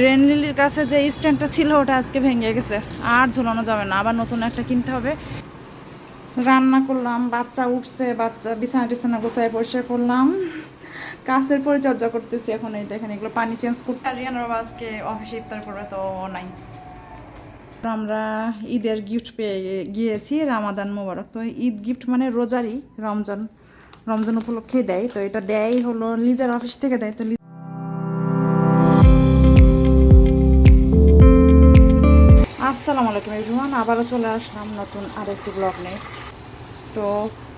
রেনলিলির কাছে যে স্ট্যান্ডটা ছিল ওটা আজকে ভেঙে গেছে। আর ঝোলানো যাবে না আবার নতুন একটা কিনতে হবে। রান্না করলাম বাচ্চা উঠছে বাচ্চা বিছানা টিছানা গোছায় পরিষ্কার করলাম কাছের পরিচর্যা করতেছি এখন এই দেখেন এগুলো পানি চেঞ্জ করতে বাবা আজকে অফিসে ইফতার করবে তো নাই। আমরা ঈদের গিফট পেয়ে গিয়েছি রামাদান মোবারক। তো ঈদ গিফট মানে রোজারই রমজান। রমজান উপলক্ষে দেয় তো এটা দেয় হলো লিজার অফিস থেকে দেয় তো আসসালামু আলাইকুম এভরিওয়ান, আবারও চলে আসলাম নতুন আরেকটি ব্লগ নিয়ে। তো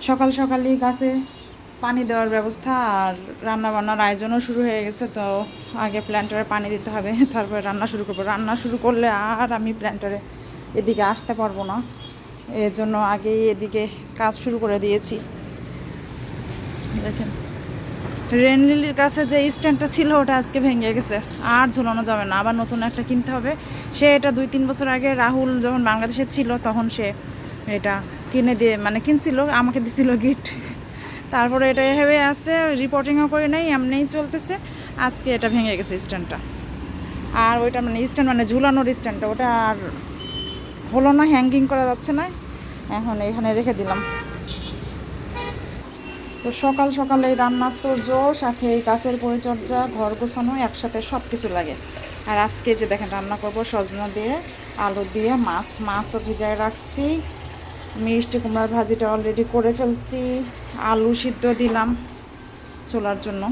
সকাল সকালই গাছে পানি দেওয়ার ব্যবস্থা আর রান্না বান্নার আয়োজনও শুরু হয়ে গেছে, তো আগে প্ল্যান্টারে পানি দিতে হবে, তারপরে রান্না শুরু করব। রান্না শুরু করলে আর আমি প্ল্যান্টারে এদিকে আসতে পারব না। এর জন্য আগেই এদিকে কাজ শুরু করে দিয়েছি। দেখেন। রেনলিলির কাছে যে স্ট্যান্ডটা ছিল, ওটা আজকে ভেঙে গেছে। আর ঝোলানো যাবে না। আবার নতুন একটা কিনতে হবে। সে এটা দুই তিন বছর আগে রাহুল যখন বাংলাদেশে ছিল, তখন সে এটা কিনে দিয়ে মানে কিনছিল, আমাকে দিছিল গিফট তারপরে এটা এভাবে আছে রিপোর্টিংও করে নেই এমনিই চলতেছে। আজকে এটা ভেঙে গেছে স্ট্যান্ডটা। আর ওইটা মানে স্ট্যান্ড মানে ঝুলানোর স্ট্যান্ডটা, ওটা আর হলো না হ্যাঙ্গিং করা যাচ্ছে না। এখন এখানে রেখে দিলাম। তো সকাল সকালে রান্নার তো জোর, সাথে এই গাছের পরিচর্যা, ঘর গোছানো, একসাথে সব কিছু লাগে। আর আজকে যে দেখেন রান্না করব, সজনা দিয়ে, আলু দিয়ে, মাছ মাছও ভিজায় রাখছি। মিষ্টি কুমড়ার ভাজিটা অলরেডি করে ফেলছি। আলু সিদ্ধ দিলাম চোলার জন্য।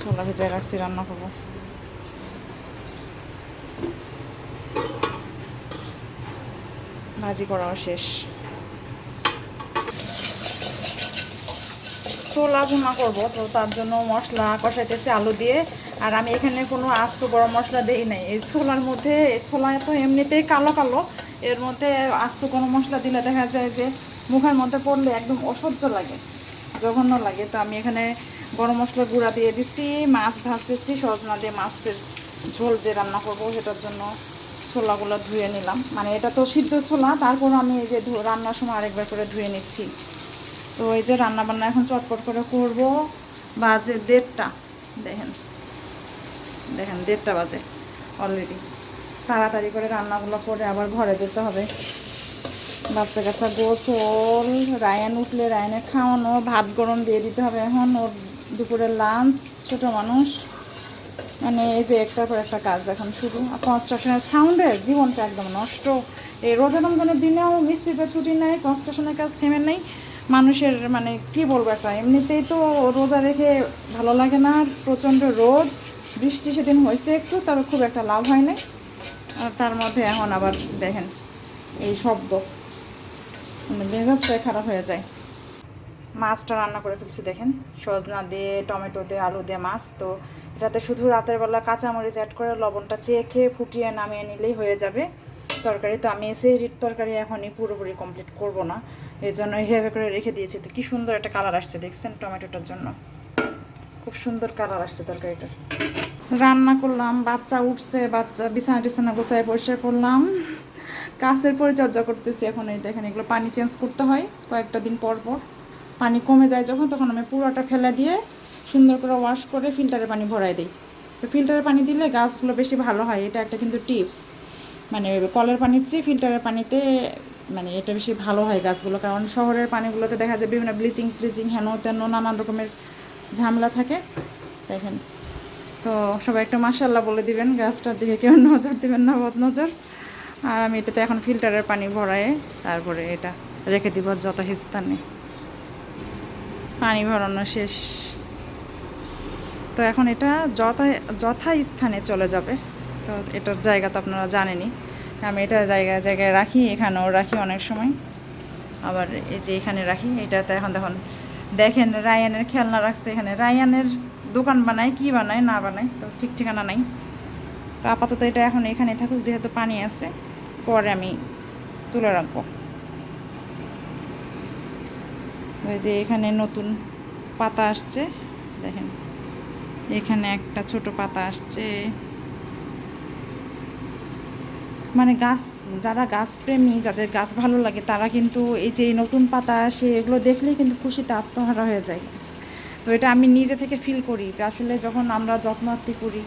ছোলা ভিজায় রাখছি, রান্না করব। ভাজি করাও শেষ। ছোলা ভুনা করব, তো তার জন্য মশলা কষাইতেছি আলু দিয়ে। আর আমি এখানে কোনো আস্ত গরম মশলা দেই নাই। এই ছোলার মধ্যে ছোলা তো এমনিতেই কালো কালো। এর মধ্যে আস্ত কোনো মশলা দিলে দেখা যায় যে মুখের মধ্যে পড়লে একদম অসহ্য লাগে, জঘন্য লাগে। তো আমি এখানে গরম মশলা গুঁড়া দিয়ে দিছি, মাছ ভাজতেছি, সজনা দিয়ে মাছের ঝোল যে রান্না করব সেটার জন্য ছোলাগুলো ধুয়ে নিলাম। মানে এটা তো সিদ্ধ ছোলা তারপর আমি এই যে রান্নার সময় আরেকবার করে ধুয়ে নিচ্ছি। তো এই যে রান্না বান্না এখন চটপট করে করব। বাজে দেড়টা। দেখেন। দেখেন, দেড়টা বাজে অলরেডি তাড়াতাড়ি করে রান্নাগুলো করে আবার ঘরে যেতে হবে। বাচ্চা কাচ্চা গোসল, রায়ান উঠলে রায়ানের খাওয়ানো, ভাত গরম দিয়ে দিতে হবে এখন। ওর দুপুরের লাঞ্চ ছোট মানুষ। মানে এই যে একটার পর একটা কাজ এখন শুরু। কনস্ট্রাকশনের সাউন্ডে জীবনটা একদম নষ্ট। এই রোজা রমজানের দিনেও মিস্ত্রিতে ছুটি নেই কনস্ট্রাকশনের কাজ থেমে নেই। মানুষের মানে কি বলব একটা, এমনিতেই তো রোজা রেখে ভালো লাগে না। প্রচণ্ড রোদ, বৃষ্টি সেদিন হয়েছে একটু, তবে খুব একটা লাভ হয় নাই। আর তার মধ্যে এখন আবার দেখেন এই শব্দ। মানে মেজাজটাই খারাপ হয়ে যায়। মাছটা রান্না করে ফেলছি, দেখেন। সজনা দিয়ে, টমেটো দিয়ে, আলু দিয়ে মাছ। তো এটাতে শুধু রাতের বেলা কাঁচামরিচ অ্যাড করে লবণটা চেখে ফুটিয়ে নামিয়ে নিলেই হয়ে যাবে। তরকারি তো আমি সেহরির তরকারি এখনই পুরোপুরি কমপ্লিট করব না। এই জন্য এইভাবে করে রেখে দিয়েছি। তো কী সুন্দর একটা কালার আসছে, দেখছেন টমেটোটার জন্য? খুব সুন্দর কালার আসছে তরকারিটার। রান্না করলাম, বাচ্চা উঠছে, বাচ্চা বিছানা টিছানা গোছায় পরিষ্কার করলাম। কাছের পরিচর্যা করতেছি এখন, এই দেখেন এগুলো পানি চেঞ্জ করতে হয় কয়েকটা দিন পর পর। পানি কমে যায় যখন, তখন আমি পুরোটা ফেলে দিয়ে সুন্দর করে ওয়াশ করে ফিল্টারে পানি ভরাই দিই। তো ফিল্টারে পানি দিলে গাছগুলো বেশি ভালো হয়, এটা একটা কিন্তু টিপস মানে কলের পানির চেয়ে ফিল্টারের পানিতে মানে এটা বেশি ভালো হয় গাছগুলো, কারণ শহরের পানিগুলোতে দেখা যায় বিভিন্ন ব্লিচিং ফ্লিচিং হেন তেন, নানান রকমের ঝামেলা থাকে। দেখেন, তো সবাই একটু মাসাল্লাহ বলে দিবেন, গাছটার দিকে কেউ নজর দিবেন না বদ নজর আর আমি এটাতে এখন ফিল্টারের পানি ভরায়ে তারপরে এটা রেখে দিব যথাস্থানে। পানি ভরানো শেষ। তো এখন এটা যথা যথা স্থানে চলে যাবে। তো এটার জায়গা তো আপনারা জানেনই। আমি এটা জায়গায় জায়গায় রাখি, এখানেও রাখি অনেক সময়। আবার এই যে এখানে রাখি, এটাতে এখন দেখুন, দেখেন রায়ানের খেলনা রাখছে এখানে। রায়ানের দোকান বানায়, কি বানায়, না বানায়, তো ঠিক ঠিকানা নাই। তো আপাতত এটা এখন এখানে থাকুক, যেহেতু পানি আছে, পরে আমি তুলে রাখব। ওই যে এখানে নতুন পাতা আসছে, দেখেন। এখানে একটা ছোট পাতা আসছে। মানে গাছ, যারা গাছপ্রেমী যাদের গাছ ভালো লাগে, তারা কিন্তু এই যে নতুন পাতা আসে, এগুলো দেখলেই কিন্তু খুশিতে আত্মহারা হয়ে যায়। তো এটা আমি নিজে থেকে ফিল করি যে আসলে যখন আমরা যত্নার্থী করি,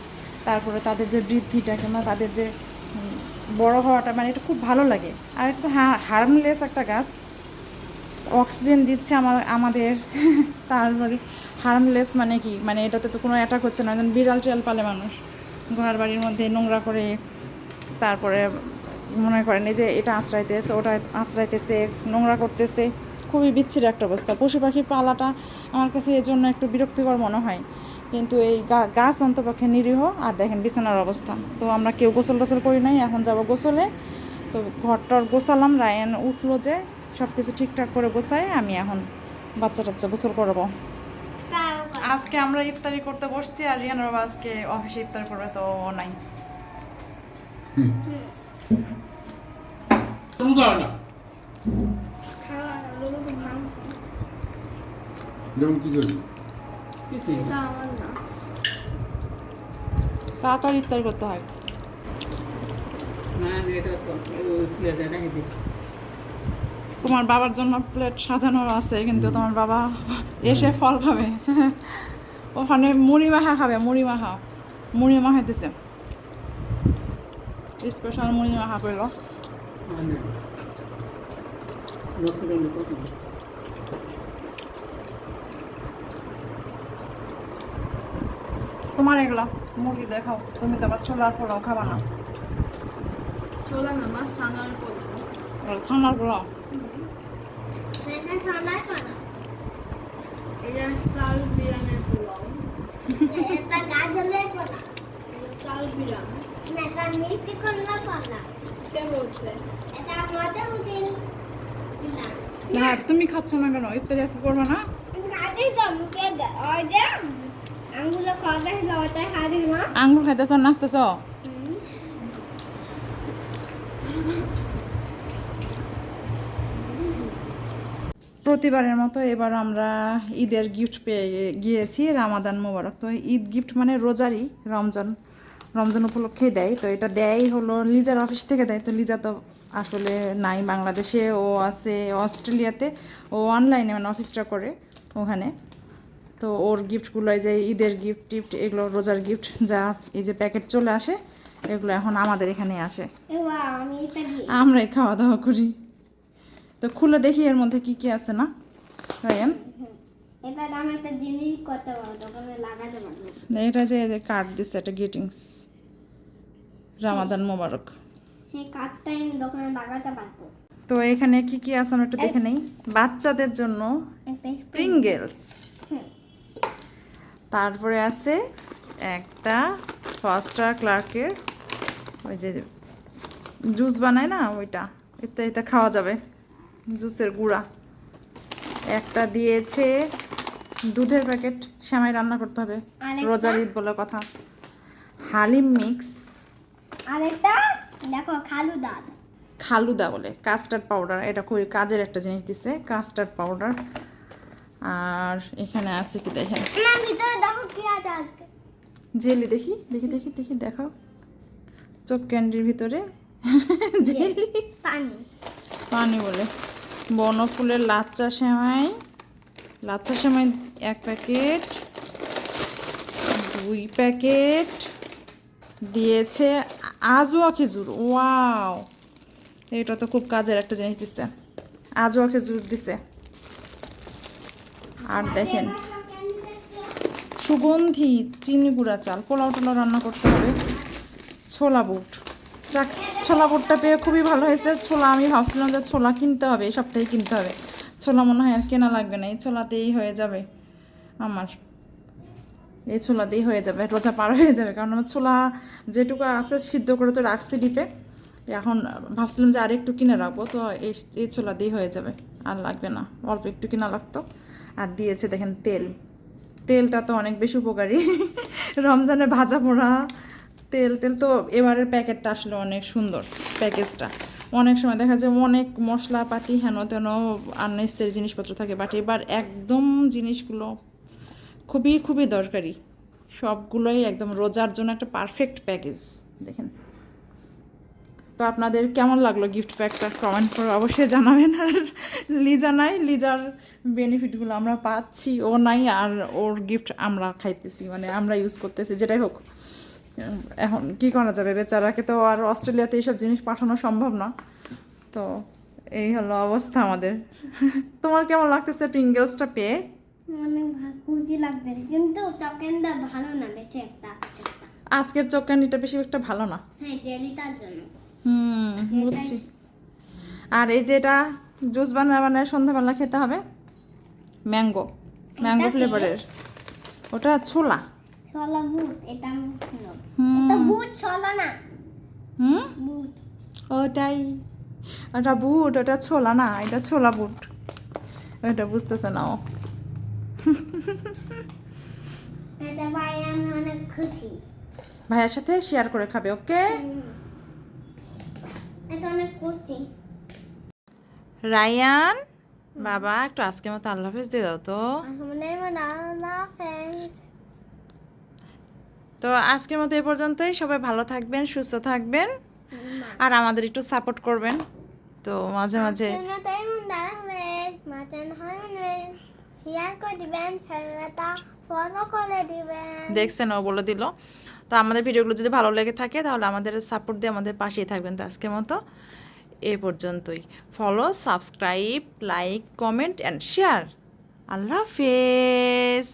তারপরে তাদের যে বৃদ্ধিটা কিংবা তাদের যে বড় হওয়াটা মানে এটা খুব ভালো লাগে। আর এটা তো হার্মলেস একটা গাছ। অক্সিজেন দিচ্ছে আমার আমাদের। তারপরে হার্মলেস মানে কি? মানে এটাতে তো কোনো অ্যাটাক হচ্ছে না। বিড়াল টিড়াল পালে মানুষ। ঘর বাড়ির মধ্যে নোংরা করে তারপরে মনে করেন এই যে এটা আশ্রাইতেছে, ওটা আশ্রাইতেছে, নোংরা করতেছে। খুবই বিচ্ছিরি একটা অবস্থা। পশু পাখি পালাটা আমার কাছে এই জন্য একটু বিরক্তিকর মনে হয়। কিন্তু এই গাছ অন্তপক্ষে নিরীহ। আর দেখেন বিছানার অবস্থা। তো আমরা কেউ গোসল টোসল করি নাই, এখন যাব গোসলে। তো ঘরটর গোছালাম, রায়ন উঠল যে সব কিছু ঠিকঠাক করে গোছায় আমি এখন বাচ্চা টাচ্চা গোসল করব। আজকে আমরা ইফতারি করতে বসছি আর রিয়ান বাবা আজকে অফিসে ইফতার করবে তো ও নাই। না। কাকার ইফতারি করতে হয়। তোমার বাবার জন্য প্লেট সাজানো আছে কিন্তু তোমার বাবা এসে ফল খাবে। ওখানে মুড়ি মাখা খাবে মুড়ি মাখা। মুড়ি মাখাইতেছে। স্পেশাল মুড়ি মাখা করল তোমার এগুলো মুড়ি দেখাও তুমি তো আবার ছোলার পোলাও খাবা না। ছোলা না মাছ সানার পোলাও। এটা পোলাও? না তুমি খাচ্ছ না কেন? ইফতারি আজকে করবে না। আঙ্গুর খাইতেছ নাচতেছ? প্রতিবারের মতো এবার আমরা ঈদের গিফট পেয়ে গিয়েছি রামাদান মোবারক। তো ঈদ গিফট মানে রোজারই রমজান রমজান উপলক্ষে দেয়। তো এটা দেয় হলো লিজার অফিস থেকে দেয়। তো লিজা তো আসলে নাই বাংলাদেশে ও আছে অস্ট্রেলিয়াতে। ও অনলাইনে মানে অফিসটা করে ওখানে। তো ওর গিফটগুলো যে ঈদের গিফট টিফট এগুলো রোজার গিফট যা এই যে প্যাকেট চলে আসে এগুলো এখন আমাদের এখানে আসে। আমরাই খাওয়া দাওয়া করি। তো খুলে দেখি এর মধ্যে কি কি আছে না? রায়ান? এটা এটা যে কার্ড দিচ্ছে একটা গ্রিটিংস। রামাদান মোবারক। তো এখানে কি কি আছে আমরা একটু দেখে নেই? বাচ্চাদের জন্য প্রিঙ্গেলস তারপরে আছে একটা ফাস্টার ক্লার্কের ওই যে জুস বানায় না ওইটা। এটা এটা খাওয়া যাবে। জুসের গুঁড়া। একটা দিয়েছে দুধের প্যাকেট। শ্যামাই রান্না করতে হবে। রোজার ঈদ বলে কথা। হালিম মিক্স। আর একটা দেখো খালুদা। বলে কাস্টার্ড পাউডার। এটা খুবই কাজের একটা জিনিস দিছে কাস্টার্ড পাউডার। আর এখানে আছে কি দেখেন? না ভিতরে দেখো কি আছে। আজকে জেলি দেখি দেখি দেখি দেখি দেখাও। চোখ ক্যান্ডির ভিতরে। জেলি। পানি। পানি বলে। বনফুলের লাচ্চা সেমাই। লাচ্চা সেমাই এক প্যাকেট, দুই প্যাকেট। দিয়েছে আজোয়া খেজুর, ওয়াও! এটা তো খুব কাজের একটা জিনিস দিচ্ছে আজোয়া খেজুর দিছে। আর দেখেন, সুগন্ধি, চিনি গুঁড়া চাল পোলাও টোলাও রান্না করতে হবে। ছোলা বুট যাক ছোলা বুটটা পেয়ে খুবই ভালো হয়েছে। ছোলা আমি ভাবছিলাম যে ছোলা কিনতে হবে, এই সপ্তাহে কিনতে হবে। ছোলা মনে হয় আর কেনা লাগবে না, এই ছোলাতেই হয়ে যাবে আমার। এই ছোলাতেই হয়ে যাবে, রোজা পার হয়ে যাবে। কারণ আমার ছোলা যেটুকু আছে সিদ্ধ করে তো রাখছি ডিপে। এখন ভাবছিলাম যে আর একটু কিনে রাখব, তো এই এই ছোলা দিয়ে হয়ে যাবে। আর লাগবে না, অল্প একটু কিনা লাগতো। আর দিয়েছে দেখেন তেল। তেলটা তো অনেক বেশি উপকারী। রমজানে ভাজা পোড়া তেল টেল তো এবারের প্যাকেটটা আসলে অনেক সুন্দর, প্যাকেজটা। অনেক সময় দেখা যায় অনেক মশলাপাতি হেন তেন আননেসেসারি জিনিসপত্র থাকে বাট এবার একদম জিনিসগুলো খুবই খুবই দরকারি। সবগুলোই একদম রোজার জন্য একটা পারফেক্ট প্যাকেজ দেখেন। তো আপনাদের কেমন লাগল গিফট প্যাকটা কমেন্ট করে অবশ্যই জানাবেন। আর লিজা নাই, লিজার বেনিফিটগুলো আমরা পাচ্ছি, ও নাই আর ওর গিফট আমরা খাইতেছি মানে আমরা ইউজ করতেছি, যেটাই হোক। এখন কি করা যাবে? বেচারাকে তো আর অস্ট্রেলিয়াতে এইসব জিনিস পাঠানো সম্ভব না। তো এই হলো অবস্থা আমাদের। তোমার কেমন লাগতেছে প্রিঙ্গেলসটা পেয়ে? অনেক খুঁজি লাগবে কিন্তু টকেনটা ভালো না বেশি একটা একটা। আজকের চোখ ক্যান্ডিটা বেশি একটা ভালো না। হ্যাঁ জেলিটার জন্য। হুম বুঝছি। আর এই যে এটা জুস বানায় বানায় সন্ধ্যাবেলা খেতে হবে। ম্যাঙ্গো। ম্যাঙ্গো ফ্লেভারের। ওটা ছোলা। ছোলা বুট এটা এটা বুট ছোলা না। হুম? বুট ওটাই। ওটা বুট ওটা ছোলা না এটা ছোলা বুট ওটা বুঝতেছে না ও। ভাইয়ের সাথে শেয়ার করে খাবে ওকে? রায়ান বাবা একটু আজকে মতো আল্লাহ হাফেজ দিয়ে দাও তো। আল্লাহ ফ্রেন্ডস তো আজকের মতো এ পর্যন্তই। সবাই ভালো থাকবেন সুস্থ থাকবেন। আর আমাদের একটু সাপোর্ট করবেন। তো মাঝে মাঝে দেখছেন ও বলে দিল। তো আমাদের ভিডিওগুলো যদি ভালো লেগে থাকে তাহলে আমাদের সাপোর্ট দিয়ে আমাদের পাশেই থাকবেন। তো আজকের মতো এ পর্যন্তই। Follow subscribe like comment and share আল্লাহ হাফেজ।